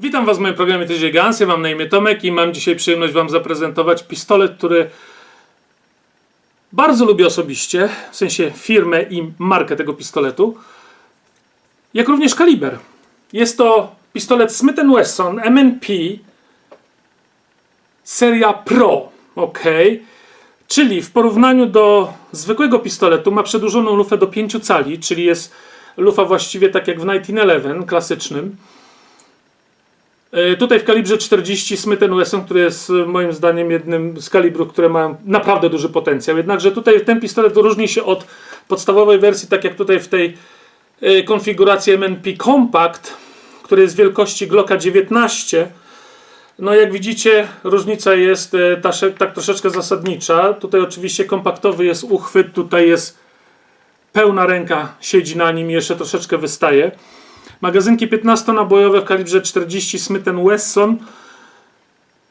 Witam Was w moim programie Tydzień Gans. Ja mam na imię Tomek i mam dzisiaj przyjemność Wam zaprezentować pistolet, który bardzo lubię osobiście, w sensie firmę i markę tego pistoletu, jak również kaliber. Jest to pistolet Smith Wesson MNP seria Pro, ok? Czyli w porównaniu do zwykłego pistoletu ma przedłużoną lufę do 5 cali, czyli jest lufa właściwie tak jak w 1911 klasycznym. E, Tutaj w kalibrze 40 Smith Wesson, który jest e, moim zdaniem jednym z kalibrów, które mają naprawdę duży potencjał. Jednakże tutaj ten pistolet różni się od podstawowej wersji, tak jak tutaj w tej e, konfiguracji MNP Compact, który jest wielkości Glocka 19. No jak widzicie, różnica jest ta, tak troszeczkę zasadnicza. Tutaj oczywiście kompaktowy jest uchwyt, tutaj jest pełna ręka, siedzi na nim jeszcze troszeczkę wystaje. Magazynki 15-nabojowe w kalibrze 40 Smith Wesson,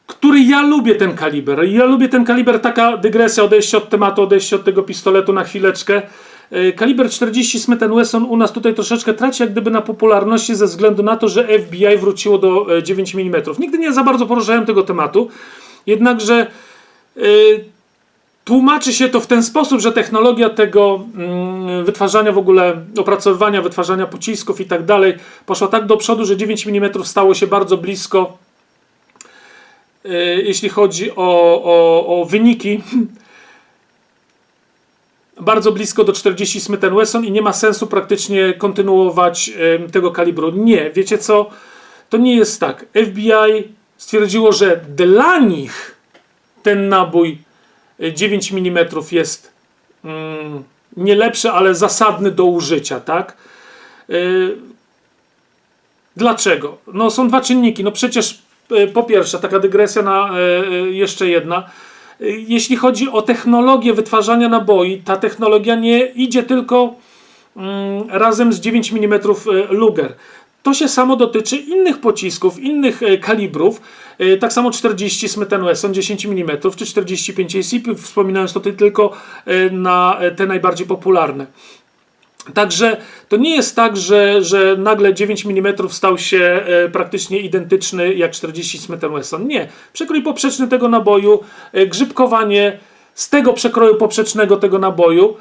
który ja lubię ten kaliber. Ja lubię ten kaliber, taka dygresja, odejście od tematu, odejście od tego pistoletu na chwileczkę. E, Kaliber 40 Smith Wesson u nas tutaj troszeczkę traci jak gdyby na popularności ze względu na to, że FBI wróciło do e, 9 mm. Nigdy nie za bardzo poruszałem tego tematu, jednakże e, Tłumaczy się to w ten sposób, że technologia tego mm, wytwarzania w ogóle, opracowywania, wytwarzania pocisków i tak dalej poszła tak do przodu, że 9 mm stało się bardzo blisko, y, jeśli chodzi o, o, o wyniki, bardzo blisko do 40 Smith Wesson i nie ma sensu praktycznie kontynuować tego kalibru. Nie, wiecie co? To nie jest tak. FBI stwierdziło, że dla nich ten nabój 9 mm jest mm, nie lepszy, ale zasadny do użycia, tak? Yy, dlaczego? No są dwa czynniki. No przecież yy, po pierwsze, taka dygresja na yy, jeszcze jedna. Jeśli chodzi o technologię wytwarzania naboi, ta technologia nie idzie tylko mm, razem z 9 mm Luger. To się samo dotyczy innych pocisków, innych e, kalibrów. E, Tak samo 40 Smith Wesson 10 mm czy 45 ACP, wspominając tutaj tylko e, na te najbardziej popularne. Także to nie jest tak, że, że nagle 9 mm stał się praktycznie identyczny jak 40 Smith Wesson. Nie. Przekrój poprzeczny tego naboju, grzybkowanie z tego przekroju poprzecznego tego naboju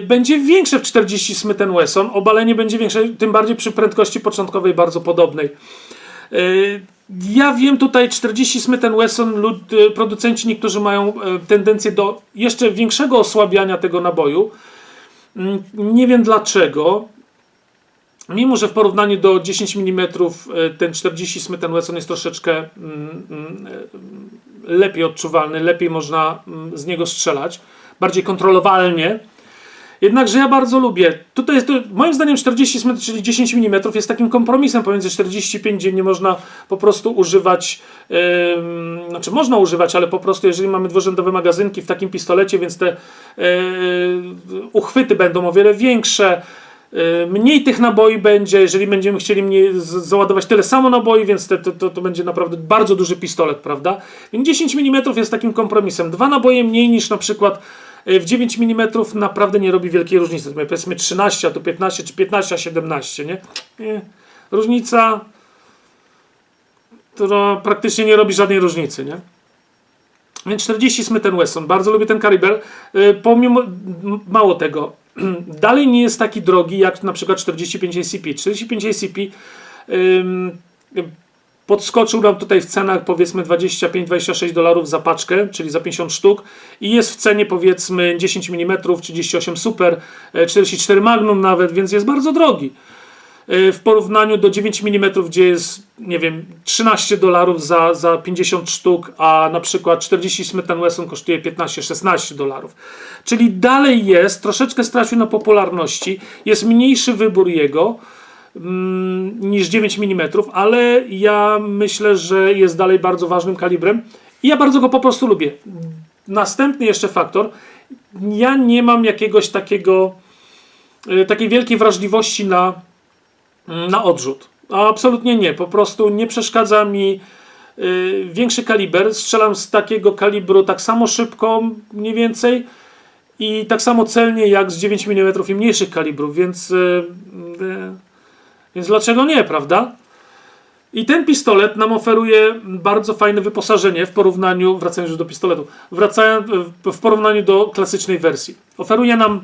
będzie większe w 40 Smith Wesson. Obalenie będzie większe, tym bardziej przy prędkości początkowej bardzo podobnej. E, Ja wiem tutaj 40 Smith Wesson, e, producenci niektórzy mają tendencję do jeszcze większego osłabiania tego naboju. Mm, Nie wiem dlaczego. Mimo, że w porównaniu do 10 mm ten 40 Smith Wesson jest troszeczkę mm, mm, lepiej odczuwalny, lepiej można z niego strzelać, bardziej kontrolowalnie. Jednakże ja bardzo lubię. Tutaj jest to, moim zdaniem 40 cm, czyli 10 mm jest takim kompromisem pomiędzy 45, gdzie nie można po prostu używać, em, znaczy można używać, ale po prostu jeżeli mamy dwurzędowe magazynki w takim pistolecie, więc te e, uchwyty będą o wiele większe. e, Mniej tych naboi będzie, jeżeli będziemy chcieli mniej, załadować tyle samo naboi, więc te, to, to, będzie naprawdę bardzo duży pistolet, prawda? Więc 10 mm jest takim kompromisem. Dwa naboje mniej niż na przykład w 9 mm naprawdę nie robi wielkiej różnicy. Powiedzmy 13, a tu 15, czy 15, a 17, nie? nie. Różnica, która praktycznie nie robi żadnej różnicy, nie? Więc 40 Smith Wesson, bardzo lubię ten kaliber. Y, Pomimo, mało tego, dalej nie jest taki drogi jak na przykład 45 ACP. 45 ACP ym, podskoczył nam tutaj w cenach powiedzmy 25-26 dolarów za paczkę, czyli za 50 sztuk i jest w cenie powiedzmy 10 mm, 38 Super, e, 44 Magnum nawet, więc jest bardzo drogi. E, W porównaniu do 9 mm, gdzie jest, nie wiem, 13 dolarów za, za 50 sztuk, a na przykład 40 Smith Wesson kosztuje 15-16 dolarów. Czyli dalej jest, troszeczkę stracił na popularności, jest mniejszy wybór jego niż 9 mm, ale ja myślę, że jest dalej bardzo ważnym kalibrem i ja bardzo go po prostu lubię. Następny jeszcze faktor, ja nie mam jakiegoś takiego, y, takiej wielkiej wrażliwości na, na odrzut. Absolutnie nie, po prostu nie przeszkadza mi y, większy kaliber. Strzelam z takiego kalibru tak samo szybko, mniej więcej i tak samo celnie jak z 9 mm i mniejszych kalibrów, więc, y, więc dlaczego nie, prawda? I ten pistolet nam oferuje bardzo fajne wyposażenie w porównaniu, wracając już do pistoletu, wracając w porównaniu do klasycznej wersji. Oferuje nam,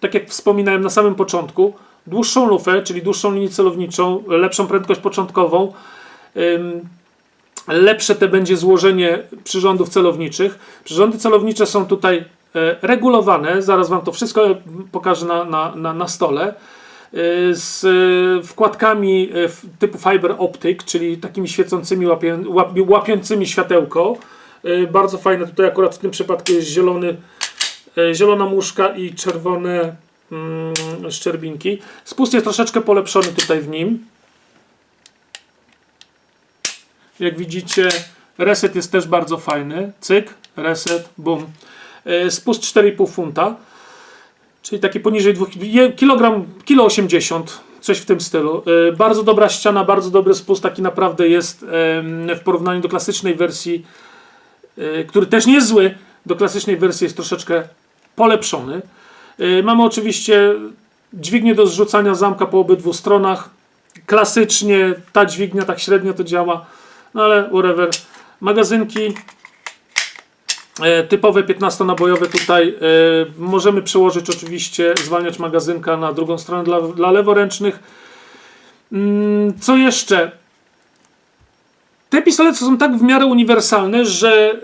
tak jak wspominałem na samym początku, dłuższą lufę, czyli dłuższą linię celowniczą, lepszą prędkość początkową, lepsze te będzie złożenie przyrządów celowniczych. Przyrządy celownicze są tutaj e, regulowane, zaraz Wam to wszystko pokażę na, na, na, na stole, z e, wkładkami f- typu fiber optic, czyli takimi świecącymi, łapię, łap, łapiącymi światełko. Bardzo fajne, tutaj akurat w tym przypadku jest zielony, zielona muszka i czerwone mm, szczerbinki. Spust jest troszeczkę polepszony tutaj w nim. Jak widzicie, reset jest też bardzo fajny. Cyk, reset, bum. Spust 4,5 funta, czyli taki poniżej 2 kg, kilo 80, coś w tym stylu. E, Bardzo dobra ściana, bardzo dobry spust, taki naprawdę jest w porównaniu do klasycznej wersji, e, który też nie jest zły, do klasycznej wersji jest troszeczkę polepszony. E, Mamy oczywiście dźwignię do zrzucania zamka po obydwu stronach. Klasycznie ta dźwignia tak średnio to działa, no ale whatever. Magazynki typowe 15-nabojowe tutaj. E, możemy przełożyć oczywiście, zwalniać magazynka na drugą stronę dla, dla leworęcznych. Mm, co jeszcze? Te pistolety są tak w miarę uniwersalne, że e,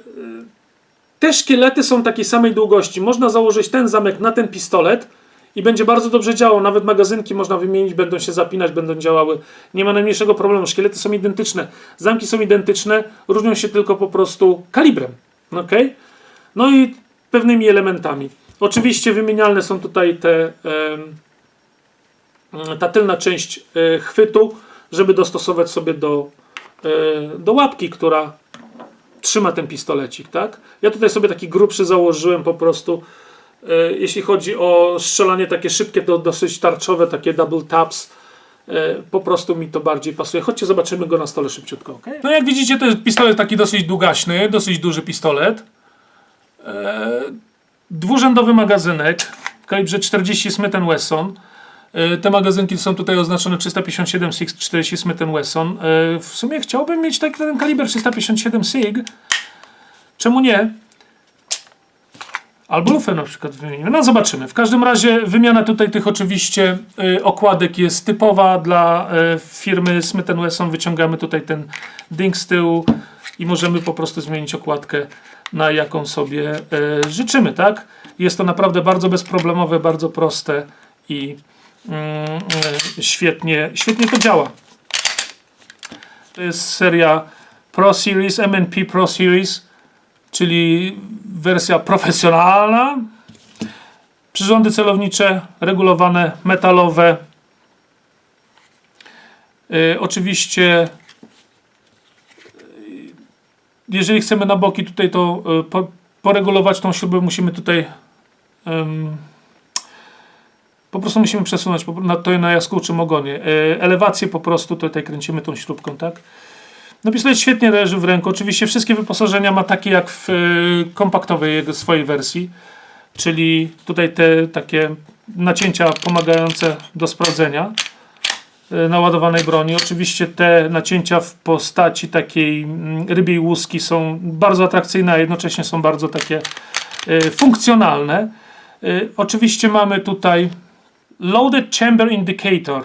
te szkielety są takiej samej długości. Można założyć ten zamek na ten pistolet i będzie bardzo dobrze działał. Nawet magazynki można wymienić, będą się zapinać, będą działały. Nie ma najmniejszego problemu. Szkielety są identyczne. Zamki są identyczne, różnią się tylko po prostu kalibrem. Okay? No i pewnymi elementami. Oczywiście wymienialne są tutaj te, ta tylna część e, chwytu, żeby dostosować sobie do, e, do łapki, która trzyma ten pistolecik, tak? Ja tutaj sobie taki grubszy założyłem po prostu. E, jeśli chodzi o strzelanie takie szybkie, to dosyć tarczowe, takie double taps. E, po prostu mi to bardziej pasuje. Chodźcie, zobaczymy go na stole szybciutko? No jak widzicie, to jest pistolet taki dosyć długaśny, dosyć duży pistolet. E, dwurzędowy magazynek w kalibrze 40 Smith Wesson. E, Te magazynki są tutaj oznaczone 357 SIG, 40 Smith Wesson. W sumie chciałbym mieć taki ten kaliber 357 SIG. Czemu nie? Albo lufę na przykład wymienimy. No zobaczymy. W każdym razie wymiana tutaj tych oczywiście y, okładek jest typowa dla y, firmy Smith Wesson. Wyciągamy tutaj ten ding z tyłu i możemy po prostu zmienić okładkę na jaką sobie y, życzymy, tak? Jest to naprawdę bardzo bezproblemowe, bardzo proste i mm, y, świetnie, świetnie to działa. To jest seria Pro Series, MNP Pro Series, czyli wersja profesjonalna. Przyrządy celownicze regulowane, metalowe. Yy, oczywiście, yy, jeżeli chcemy na boki tutaj to yy, po, poregulować tą śrubę, musimy tutaj ym, po prostu musimy przesunąć na, to na jaskółczym ogonie. Yy, elewację po prostu tutaj kręcimy tą śrubką, tak? No pistolet świetnie leży w ręku. Oczywiście wszystkie wyposażenia ma takie jak w y, kompaktowej swojej wersji, czyli tutaj te takie nacięcia pomagające do sprawdzenia y, naładowanej broni. Oczywiście te nacięcia w postaci takiej mm, rybiej łuski są bardzo atrakcyjne, a jednocześnie są bardzo takie y, funkcjonalne. Oczywiście mamy tutaj loaded chamber indicator.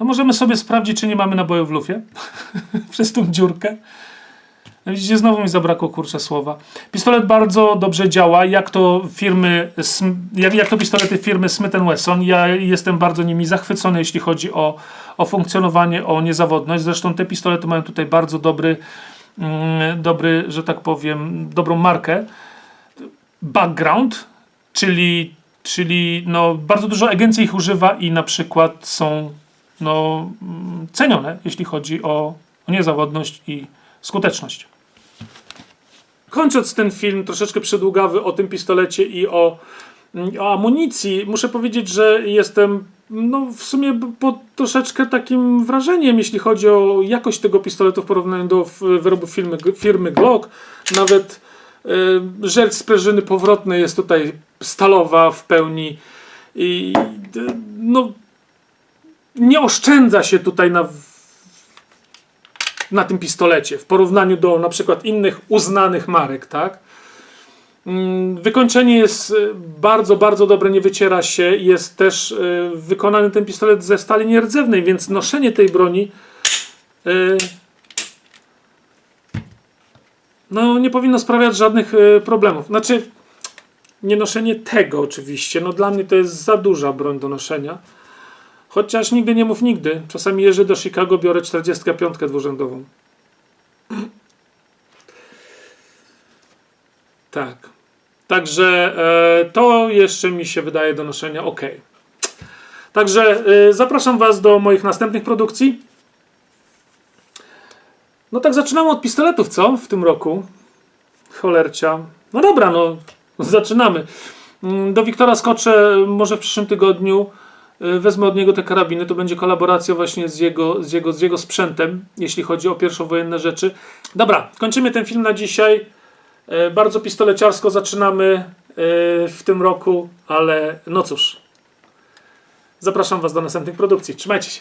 No możemy sobie sprawdzić, czy nie mamy naboju w lufie przez tą dziurkę. No Widzicie, znowu mi zabrakło kurczę słowa. Pistolet bardzo dobrze działa, jak to firmy, jak, jak to pistolety firmy Smith Wesson. Ja jestem bardzo nimi zachwycony, jeśli chodzi o, o funkcjonowanie, o niezawodność. Zresztą te pistolety mają tutaj bardzo dobry, mm, dobry, że tak powiem, dobrą markę. Background, czyli, czyli no, bardzo dużo agencji ich używa i na przykład są no, mm, cenione, jeśli chodzi o, niezawodność i skuteczność. Kończąc ten film, troszeczkę przydługawy o tym pistolecie i o, mm, o amunicji, muszę powiedzieć, że jestem no, w sumie pod troszeczkę takim wrażeniem, jeśli chodzi o jakość tego pistoletu w porównaniu do wyrobów firmy, firmy Glock. Nawet y, żerć sprężyny powrotnej jest tutaj stalowa w pełni. I d- no, nie oszczędza się tutaj na, na tym pistolecie w porównaniu do na przykład innych uznanych marek, tak? Mm, Wykończenie jest y, bardzo, bardzo dobre, nie wyciera się. Jest też y, wykonany ten pistolet ze stali nierdzewnej, więc noszenie tej broni y, no, nie powinno sprawiać żadnych problemów. Znaczy, nie noszenie tego oczywiście. No dla mnie to jest za duża broń do noszenia. Chociaż nigdy nie mów nigdy. Czasami jeżdżę do Chicago, biorę 45 dwurzędową. Tak. Także e, to jeszcze mi się wydaje do noszenia ok. Także e, zapraszam Was do moich następnych produkcji. No tak zaczynamy od pistoletów, co? W tym roku. Cholercia. No dobra, no zaczynamy. Mm, Do Wiktora skoczę może w przyszłym tygodniu. Y, Wezmę od niego te karabiny. To będzie kolaboracja właśnie z jego, z jego, z jego sprzętem, jeśli chodzi o pierwszowojenne rzeczy. Dobra, kończymy ten film na dzisiaj. E, Bardzo pistoleciarsko zaczynamy e, w tym roku, ale no cóż. Zapraszam Was do następnych produkcji. Trzymajcie się.